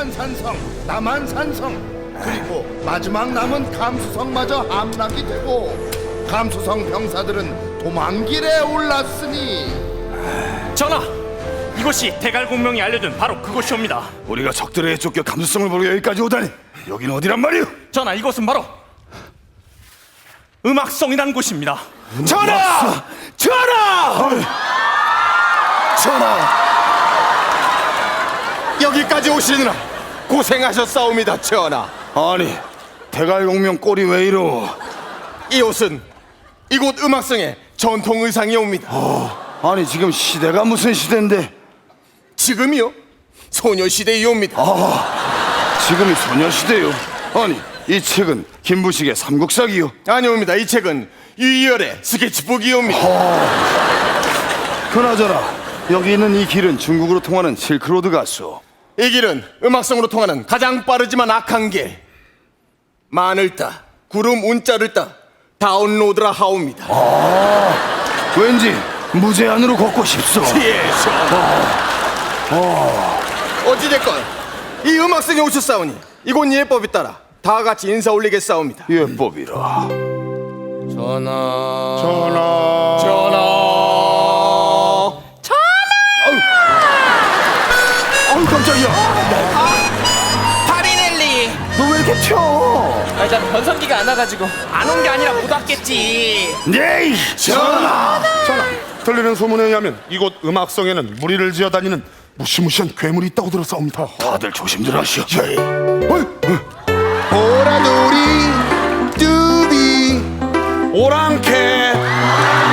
북한산성, 남한산성 그리고 마지막 남은 감수성마저 함락이 되고 감수성 병사들은 도망길에 올랐으니 전하, 이곳이 대갈 공명이 알려준 바로 그곳이옵니다. 우리가 적들에 쫓겨 감수성을 보러 여기까지 오다니 여긴 어디란 말이오? 전하, 이곳은 바로 음악성이라는 곳입니다. 전하! 전하! 전하! 여기까지 오시느라 고생하셨사옵니다 전하 아니 대갈공명 꼴이 왜 이러? 이 옷은 이곳 음악성의 전통 의상이옵니다. 아니 지금 시대가 무슨 시대인데? 지금이요? 소녀시대이옵니다. 지금이 소녀시대요. 아니 이 책은 김부식의 삼국사기요. 아니옵니다. 이 책은 유이열의 스케치북이옵니다. 그나저나 여기 있는 이 길은 중국으로 통하는 실크로드 가수 이 길은 음악성으로 통하는 가장 빠르지만 악한 길. 만을 따 구름 운자를 따 다운로드라 하옵니다. 왠지 무제한으로 걷고 싶소. 예, 어찌됐건 이 음악성에 오셨사오니 이곳 예법에 따라 다 같이 인사 올리겠사옵니다. 예법이라. 전하. 전하 변성기가 안 와가지고. 안 온 게 아니라 못 왔겠지. 네이 전하! 전하! 들리는 소문에 의하면 이곳 음악성에는 무리를 지어 다니는 무시무시한 괴물이 있다고 들었사옵니다. 다들 조심들 하시오. 오라돌이 뚜비. 오랑캐.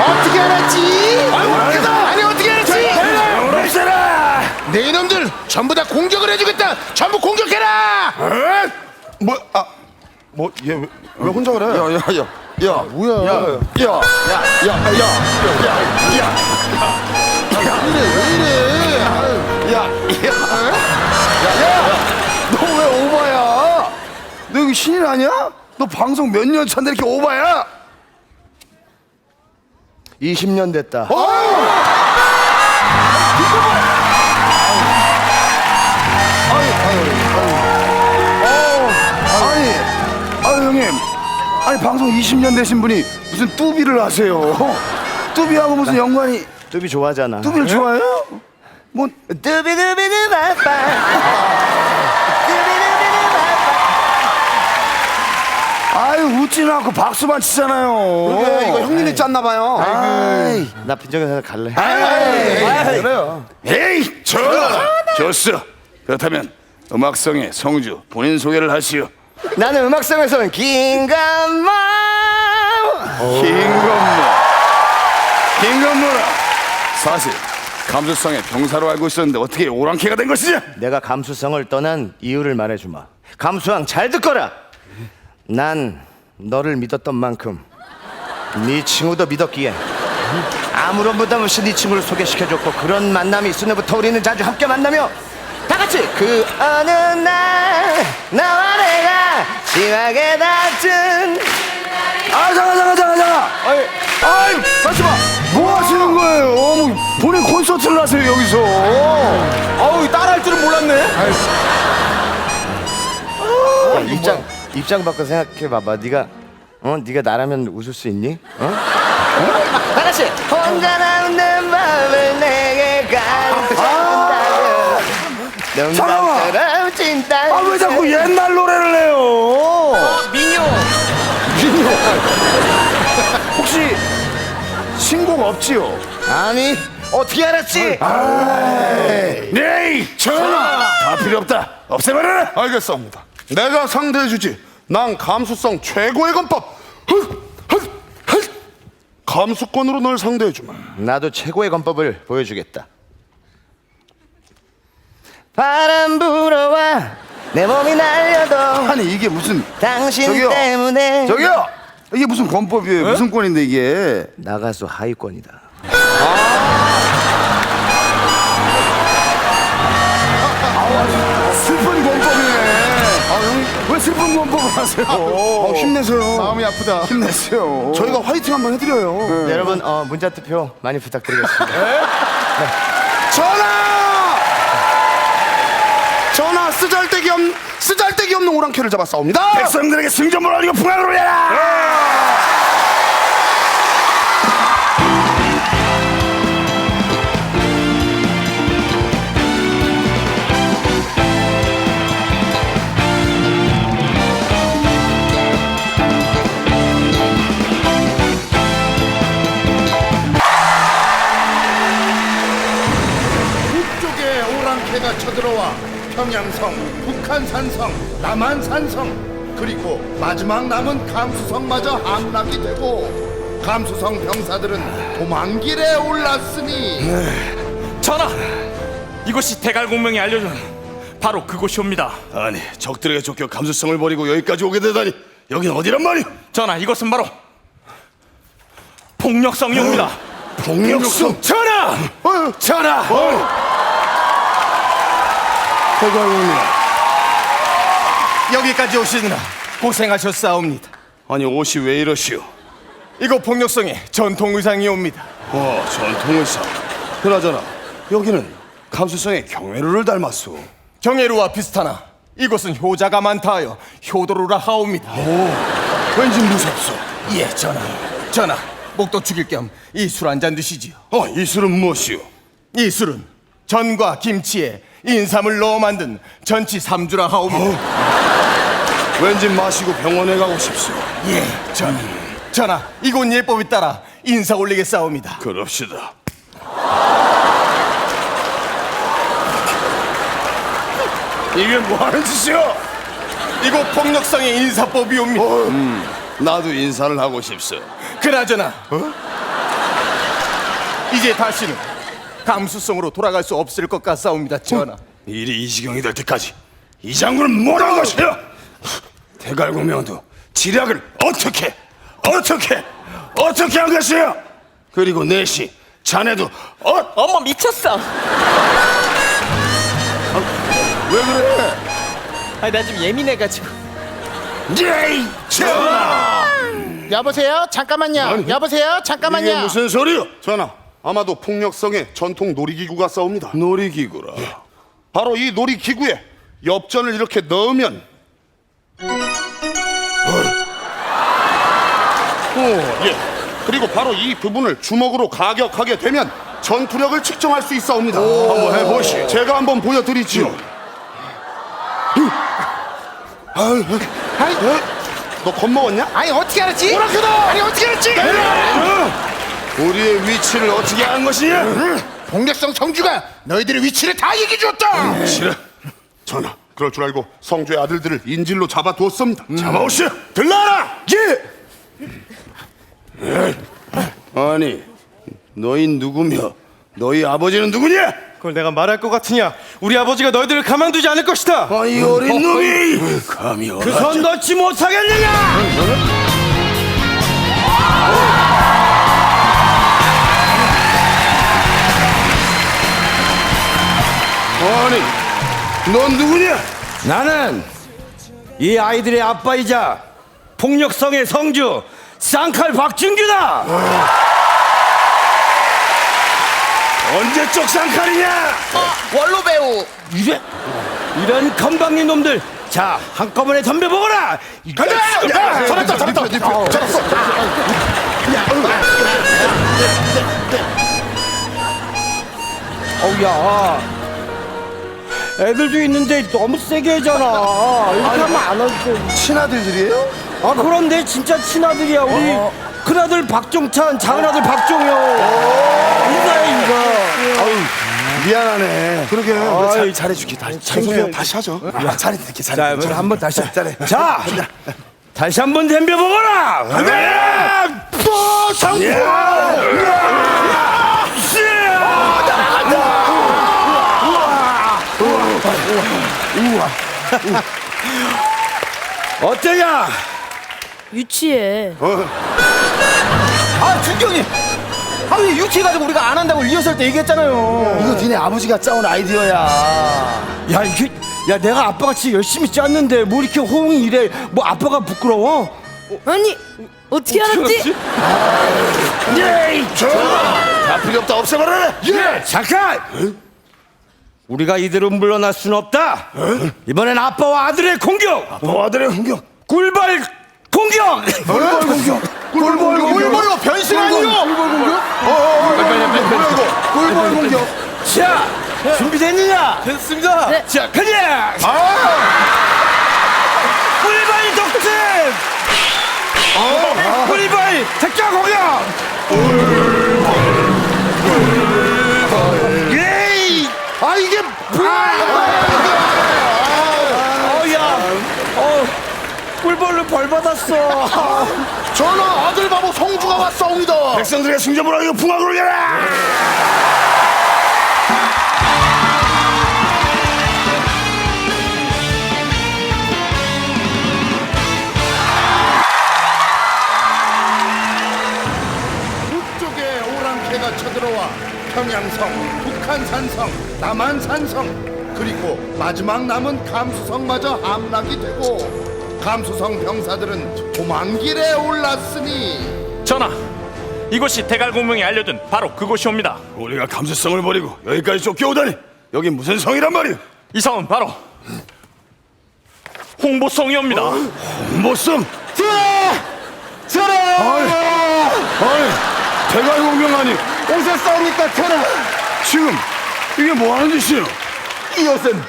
어떻게 알았지? 아니 어떻게 알았지? 오락사라 내 이놈들 전부 다 공격을 해주겠다. 전부 공격해라! 뭐, 아, 뭐, 얘 왜, 왜 혼자 그래? 야 야 야 야 뭐야? 너 왜 오바야? 너 여기 신인 아니야? 너 방송 몇 년 차인데 이렇게 오바야? 20년 됐다 아 아니 방송 20년 되신 분이 무슨 뚜비를 하세요? 뚜비하고 무슨 연관이? 뚜비 좋아하잖아. 뚜비를 좋아해요? 뭐 뚜비뚜비뚜 바빠. 아유 웃지는 않고 박수만 치잖아요. 그게 이거 형님이 짰나 봐요. 아이, 나 빈정에서 갈래. 아이, 그래요. 에이, 전화. 좋소. 그렇다면 음악성의 성주 본인 소개를 하시오. 나는 음악성에서는 긴감마. 김건모. 김건모라. 사실 감수성의 병사로 알고 있었는데 어떻게 오랑캐가 된 것이냐? 내가 감수성을 떠난 이유를 말해주마. 감수왕 잘 듣거라. 난 너를 믿었던 만큼 네 친구도 믿었기에 아무런 부담 없이 네 친구를 소개시켜줬고 그런 만남이 있은 후부터 우리는 자주 함께 만나며 다 같이 그 어느 날 나와 내가 심하게 다툰 아 잠깐 잠깐 잠깐 잠깐. 아이, 아이, 마. 뭐 하시는 거예요? 뭐 본인 콘서트를 하세요 여기서. 아우 따라할 줄은 몰랐네 야, 입장 입장 바꿔 생각해 봐봐. 네가 어 네가 나라면 웃을 수 있니? 어? 어? 다 같이 혼자 남는 밤을 내 잠깐만. 아 왜 자꾸 옛날 노래를 해요? 민요! 혹시 신곡 없지요? 아니 어떻게 알았지? 네, 전화. 다 필요 없다. 없애버려라. 알겠습니다. 내가 상대해주지. 난 감수성 최고의 건법. 흑, 흑, 흑. 감수권으로 널 상대해주마. 나도 최고의 건법을 보여주겠다. 바람 불어와 내 몸이 날려도 아니 이게 무슨 당신 저기요. 때문에 저기요? 이게 무슨 권법이에요? 무슨 권인데 이게? 나가수 하위권이다. 슬픈 권법이네. 아, 형님, 왜 슬픈 권법을 하세요? 어, 힘내세요. 마음이 아프다 힘내세요. 저희가 화이팅 한번 해드려요. 네, 여러분 어, 문자 투표 많이 부탁드리겠습니다. 전화! 전화 쓰잘데기 없 쓰잘데기 없는 오랑캐를 잡았사옵니다. 백성들에게 승전을 알리고 풍악을 올려라 북쪽에 오랑캐가 쳐들어와 평양성, 북한산성, 남한산성 그리고 마지막 남은 감수성마저 함락이 되고 감수성 병사들은 도망길에 올랐으니. 전하, 이곳이 대갈공명이 알려준 바로 그곳이옵니다. 아니 적들에게 쫓겨 감수성을 버리고 여기까지 오게 되다니 여긴 어디란 말이? 전하, 이곳은 바로 폭력성이옵니다. 폭력성? 전하! 전하 대장님. 여기까지 오시느라 고생하셨사옵니다. 아니 옷이 왜 이러시오 이거 폭력성의 전통 의상이옵니다. 어 전통 의상 그나저나 여기는 감수성의 경회루를 닮았소 경혜루와 비슷하나 이곳은 효자가 많다하여 효도루라 하옵니다. 왠지 무섭소 예, 전하. 전하, 목도 죽일 겸 이 술 한 잔 드시지요. 어 이 술은 무엇이오 이 술은 전과 김치에 인삼을 넣어 만든 전치 삼주라 하옵니다. 왠지 마시고 병원에 가고 싶소 예, 전하. 전하, 이곳 예법에 따라 인사 올리겠사옵니다. 그럽시다 이게 뭐 하는 짓이오 이곳 폭력성의 인사법이옵니다. 음, 나도 인사를 하고 싶소 그나저나 이제 다시는 감수성으로 돌아갈 수 없을 것 같사옵니다, 전하. 일이 이 지경이 될 때까지 이 장군은 뭐라는 것이야 대갈공명도 지략을 어떻게 어떻게 어떻게 한 것이야 그리고 내시 자네도 어? 어머 미쳤어. 왜 그래 아, 나좀 예민해가지고. 예이 전하 여보세요? 잠깐만요. 여보세요? 잠깐만요. 이게 무슨 소리요 전하, 아마도 폭력성의 전통 놀이기구가 싸웁니다. 놀이기구라 바로 이 놀이기구에 엽전을 이렇게 넣으면 오, 예. 그리고 바로 이 부분을 주먹으로 가격하게 되면 전투력을 측정할 수 있사옵니다. 한번 해보시. 제가 한번 보여드리지요. 아유, 아이, 너 겁먹었냐? 아니 어떻게 알았지? 오랑캐다! 아니 어떻게 알았지? 우리의 위치를 어떻게 한 것이냐 폭력성 성주가 너희들의 위치를 다 얘기해 줬다. 싫어. 전하, 그럴 줄 알고 성주의 아들들을 인질로 잡아두었습니다. 잡아오시오. 들라라! 예! 아니 너희 누구며 너희 아버지는 누구냐 그걸 내가 말할 것 같으냐? 우리 아버지가 너희들을 가만두지 않을 것이다. 아이 어린 놈이! 감히 그손 넣지 못하겠느냐? 아니 넌 누구냐 나는 이 아이들의 아빠이자 폭력성의 성주 쌍칼 박준규다. 언제적 쌍칼이냐 원로 배우. 이래? 이런 건방진 놈들 자 한꺼번에 덤벼보거라 가자 야, 잡았다 잡았다 잡았어 어우야 애들도 있는데 너무 세게 하잖아. 이렇게 하면 안 하지. 친아들들이에요? 아 그런데 진짜 친아들이야 우리. 큰아들 박종찬 작은아들 박종효. 인사해 인사. 미안하네. 그러게 아이, 잘해줄게. 다시 창피해. 다시 하죠. 야, 잘해줄게 자 잘해. 우리 한번 다시 잘해. 자 다시 한번 덤벼 보거라. 네! 또 상품 어때냐 유치해. 아 준경이 아니 유치해가지고 우리가 안 한다고 리허설 때 얘기했잖아요. 이거 니네 아버지가 짜온 아이디어야. 야 이게 야 내가 아빠같이 열심히 짰는데 뭐 이렇게 호응이 이래. 뭐 아빠가 부끄러워? 아니 어떻게 알았지? 다 필요 없다. 없애버려 예 잠깐 우리가 이대로 물러날 수는 없다. 이번엔 아빠와 아들의 공격. 아빠와 아들의 공격. 굴발 공격. 꿀벌 공격. 꿀벌 공격. 꿀벌로 변신 아니요? 꿀벌 공격? 꿀벌 공격? 자, 준비됐느냐? 됐습니다. 네. 자, 가자. 굴발 독특. 굴발 특자 공격. 이게 어야. 어. 꿀벌로 벌 받았어. 전하 아들 바보 성주가 왔사옵니다. 백성들의 승전을 하고 풍악으로 열라. 평양성, 북한산성, 남한산성 그리고 마지막 남은 감수성마저 함락이 되고 감수성 병사들은 도망길에 올랐으니 전하, 이곳이 대갈공명이 알려준 바로 그곳이옵니다. 우리가 감수성을 버리고 여기까지 쫓겨오다니. 여기 무슨 성이란 말이오? 이 성은 바로 홍보성이옵니다. 못성. 전하! 아이, 아이, 대갈공명 아니. 오셨사옵니까 전하 지금 이게 뭐 하는 짓이에요? 이 옷은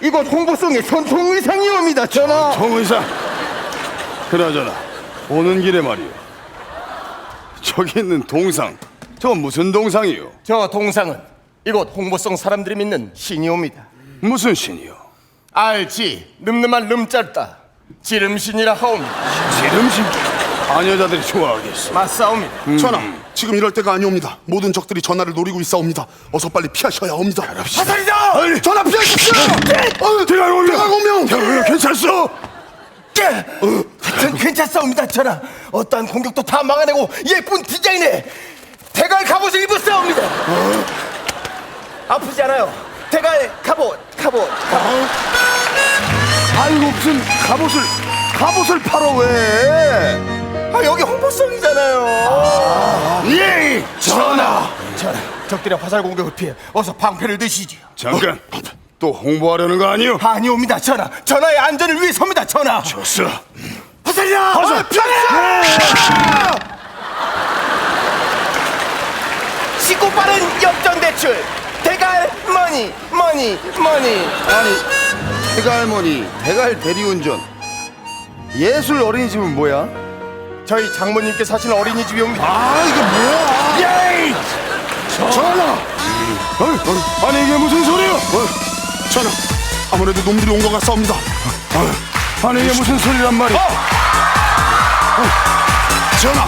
이곳 홍보성의 전통 의상이옵니다 전하 정의사. 그나저나 오는 길에 말이오. 저기 있는 동상. 저 무슨 동상이요? 저 동상은 이곳 홍보성 사람들이 믿는 신이옵니다 무슨 신이요? 알지 늠름한 름짤다 지름신이라 하옵니다 지름신. 아녀자들이 좋아하겠어. 맞사옵니다 전하 지금 이럴 때가 아니옵니다. 모든 적들이 전하를 노리고 있사옵니다. 어서 빨리 피하셔야 합니다. 화살이다! 아니, 전하 피하십시오. 어, 대갈공명. 대갈공명! 대갈공명 괜찮소? 전 괜찮사옵니다 전하 어떠한 공격도 다 막아내고 예쁜 디자인의 대갈 갑옷을 입었사옵니다 아프지 않아요 대갈 갑옷 갑옷 갑옷 아이고 무슨 갑옷을 갑옷을 팔어 왜? 아 여기 홍보성이잖아요 예, 전하. 전하 적들의 화살 공격을 피해 어서 방패를 드시지요 잠깐. 또 홍보하려는 거 아니오? 아니옵니다 전하 전하의 안전을 위해서입니다 전하 좋소. 화살이다. 화살. 쉽고 빠른 역전 대출 대갈 머니 머니 머니 아니 대갈 머니 대갈 대리운전 예술 어린이집은 뭐야? 저희 장모님께 사시는 어린이집이 옵니다 아 이게 뭐야? 예이. 전하. 어이, 어이, 아니 이게 무슨 소리요? 전하 아무래도 놈들이 온 것 같사옵니다. 아니 이게 무슨 소리란 말이야? 전하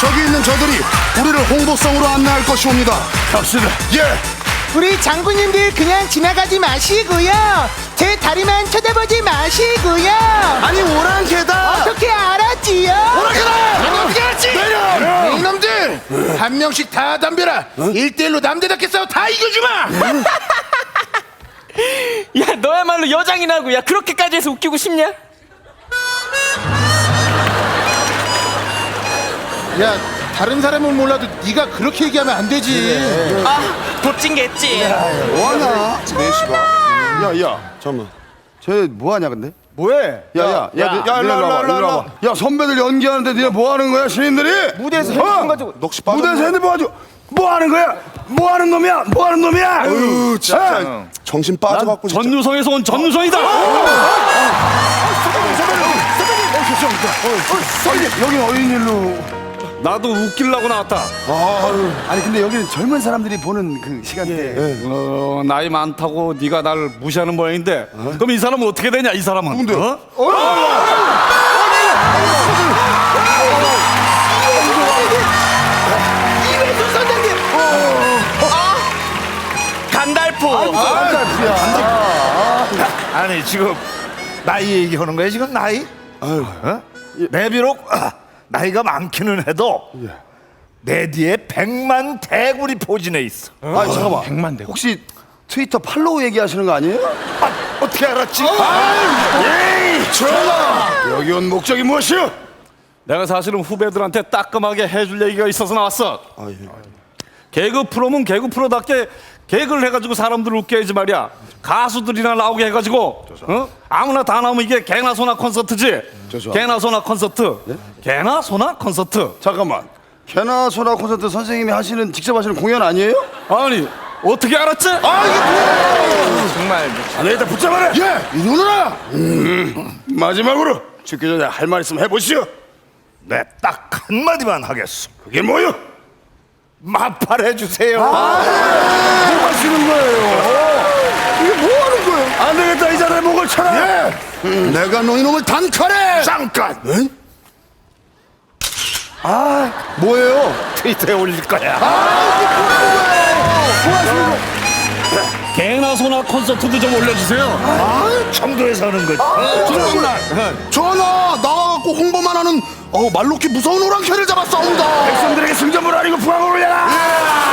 저기 있는 저들이 우리를 홍보성으로 안내할 것이옵니다. 갑시다. 예. 우리 장군님들 그냥 지나가지 마시고요. 제 다리만 쳐다보지 마시고요. 아니 오랑캐다. 어떻게 알았지요? 아니 어떻게 알았지? 내려! 이놈들 한 명씩 다 덤벼라 일대일로 남대답게 싸워 다 이겨주마 야, 너야말로 여장이라고. 야, 그렇게까지 해서 웃기고 싶냐? 야 다른 사람은 몰라도 네가 그렇게 얘기하면 안 되지 아, 도찐겠지. 뭐하냐? 내시가. 야 야 잠깐만. 쟤 뭐하냐 근데? 뭐해? 야 야, 야, 야, 야, 야, 일로 와봐, 일로 와봐. 야, 선배들 연기하는데 니네 뭐 하는 거야, 신인들이? 무대에서 어? 핸드폰 가지고 넋이 빠졌네. 무대에서 핸드폰 가지고 뭐 하는 거야? 뭐 하는 놈이야? 뭐 하는 놈이야? 아유 진짜 어? 정신 빠져갖고 진짜. 전유성에서 온 전유성이다. 여긴 어린 일로. 나도 웃기려고 나왔다. 아니, 근데 여기는 젊은 사람들이 보는 그 시간대. 어, 나이 많다고 네가 날 무시하는 모양인데 그럼 이 사람은 어떻게 되냐 이 사람은 누군데? 어? 이회수 선장님. 간달프. 아니 지금 나이 얘기하는 거야 지금 나이? 어? 내 비록 아, 나이가 많기는 해도 내 뒤에 백만 대군이 포진해 있어. 아니, 잠깐만. 혹시 트위터 팔로우 얘기하시는 거 아니에요? 어떻게 알았지? 에이, 전화! 여기 온 목적이 무엇이오? 내가 사실은 후배들한테 따끔하게 해줄 얘기가 있어서 나왔어. 개그 프로면 개그 프로답게 개그를 해가지고 사람들을 웃겨야지 말이야. 가수들이나 나오게 해가지고 어? 아무나 다 나오면 이게 개나 소나 콘서트지. 개나 소나 콘서트. 개나 소나 콘서트. 잠깐만. 개나 소나 콘서트 선생님이 하시는 직접 하시는 공연 아니에요? 아니 어떻게 알았지? 아 이게 뭐야 정말 아, 내 일단 붙잡아라. 예 이 누나 마지막으로 죽기 전에 할 말 있으면 해보시오. 네, 딱 한마디만 하겠소. 그게 뭐요? 마팔 해 주세요. 뭐 하시는 거예요? 이게 뭐 하는 거예요? 안 되겠다 이 자리에 목을 쳐라. 예 내가 너 이놈을 단칼에 잠깐. 아 뭐예요 트위터에 올릴 거야. 개나 소나 콘서트도 좀 올려주세요. 청도에서 하는 거지. 전하 나와갖고 홍보만 하는 어 말로키 무서운 오랑캐를 잡았사옵니다 백성들에게 승전물 아니고 부하을 올려라.